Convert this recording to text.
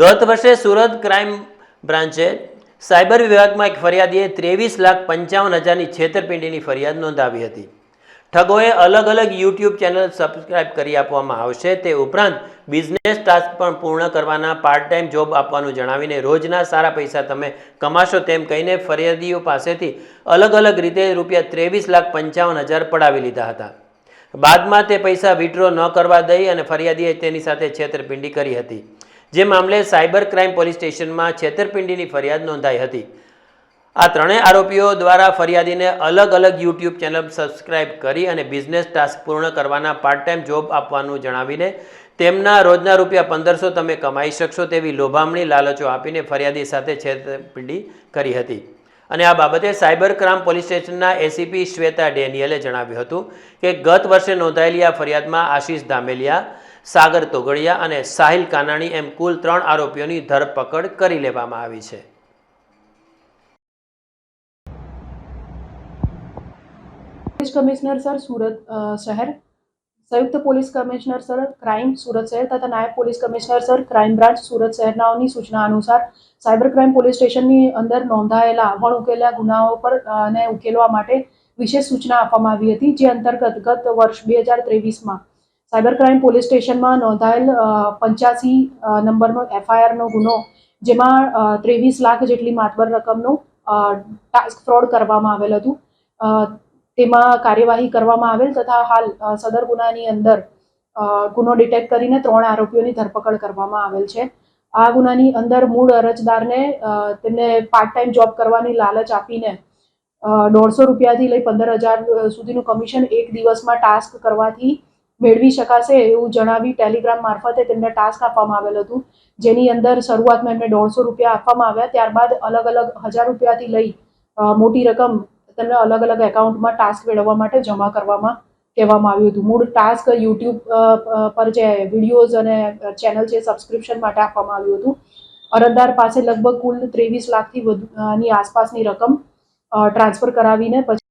ગત વર્ષે Surat crime બ્રાન્ચે cyber વિભાગમાં એક ફરિયાદીએ ત્રેવીસ લાખ પંચાવન હજારની છેતરપિંડીની ફરિયાદ નોંધાવી હતી. ઠગોએ અલગ અલગ યુટ્યુબ ચેનલ સબસ્ક્રાઇબ કરી આપવામાં આવશે. તે ઉપરાંત બિઝનેસ ટાસ્ક પણ પૂર્ણ કરવાના પાર્ટ ટાઈમ જોબ આપવાનું જણાવીને રોજના સારા પૈસા તમે કમાશો તેમ કહીને ફરિયાદીઓ પાસેથી અલગ અલગ રીતે રૂપિયા ત્રેવીસ લાખ પંચાવન હજાર પડાવી લીધા હતા. બાદમાં તે પૈસા વિડ્રો ન કરવા દઈ અને ફરિયાદીએ તેની સાથે છેતરપિંડી કરી હતી. જે મામલે સાયબર ક્રાઇમ પોલીસ સ્ટેશનમાં છેતરપિંડીની ફરિયાદ નોંધાઈ હતી. આ ત્રણેય આરોપીઓ દ્વારા ફરિયાદીને અલગ અલગ યુટ્યુબ ચેનલ સબસ્ક્રાઇબ કરી અને બિઝનેસ ટાસ્ક પૂર્ણ કરવાના પાર્ટ ટાઈમ જોબ આપવાનું જણાવીને તેમના રોજના રૂપિયા પંદરસો તમે કમાઈ શકશો તેવી લોભામણી લાલચો આપીને ફરિયાદી સાથે છેતરપિંડી કરી હતી. અને આ બાબતે સાયબર ક્રાઇમ પોલીસ સ્ટેશનના એસીપી શ્વેતા ડેનિયલે જણાવ્યું હતું કે ગત વર્ષે નોંધાયેલી આ ફરિયાદમાં આશીષ ધામેલિયા સાગર તોગડિયા અને સાહિલ કાનાણી એમ કુલ ત્રણ આરોપીઓની ધરપકડ કરી લેવામાં આવી છે. પોલીસ કમિશનર સર સુરત શહેર. સંયુક્ત police commissioner sir crime Surat શહેર તથા નાયબ police commissioner sir crime branch Surat શહેરનાઓની સૂચના અનુસાર સાયબર ક્રાઇમ પોલીસ સ્ટેશનની અંદર નોંધાયેલા અવણ ઉકેલા ગુનાઓ પર અને ઉકેલવા માટે વિશેષ સૂચના આપવામાં આવી હતી જે અંતર્ગત ગત વર્ષ બે હજાર ત્રેવીસમાં સાયબર ક્રાઇમ પોલીસ સ્ટેશનમાં નોંધાયેલ પંચ્યાસી નંબરનો એફઆઈઆરનો ગુનો, જેમાં ત્રેવીસ લાખ જેટલી માતબર રકમનું ટાસ્ક ફ્રોડ કરવામાં આવેલ હતું. તેમાં કાર્યવાહી કરવામાં આવેલ તથા હાલ સદર ગુનાની અંદર ગુનો ડિટેક્ટ કરીને ત્રણ આરોપીઓની ધરપકડ કરવામાં આવેલ છે. આ ગુનાની અંદર મૂળ અરજદારને તેમને પાર્ટ ટાઈમ જોબ કરવાની લાલચ આપીને દોઢસો રૂપિયાથી લઈ પંદર હજાર સુધીનું કમિશન એક દિવસમાં ટાસ્ક કરવાથી મેળવી શકાશે એવું જણાવી ટેલિગ્રામ મારફતે તેમને ટાસ્ક આપવામાં આવેલ હતું. જેની અંદર શરૂઆતમાં એમને દોઢસો રૂપિયા આપવામાં આવ્યા. ત્યારબાદ અલગ અલગ હજાર રૂપિયાથી લઈ મોટી રકમ તેમને અલગ અલગ એકાઉન્ટમાં ટાસ્ક મેળવવા માટે જમા કરવામાં કહેવામાં આવ્યું હતું. મૂળ ટાસ્ક યુટ્યુબ પર જે વિડીયોઝ અને ચેનલ છે સબસ્ક્રિપ્શન માટે આપવામાં આવ્યું હતું. અરજદાર પાસે લગભગ કુલ ત્રેવીસ લાખથી વધુ અ, ની આસપાસની રકમ ટ્રાન્સફર કરાવીને પછી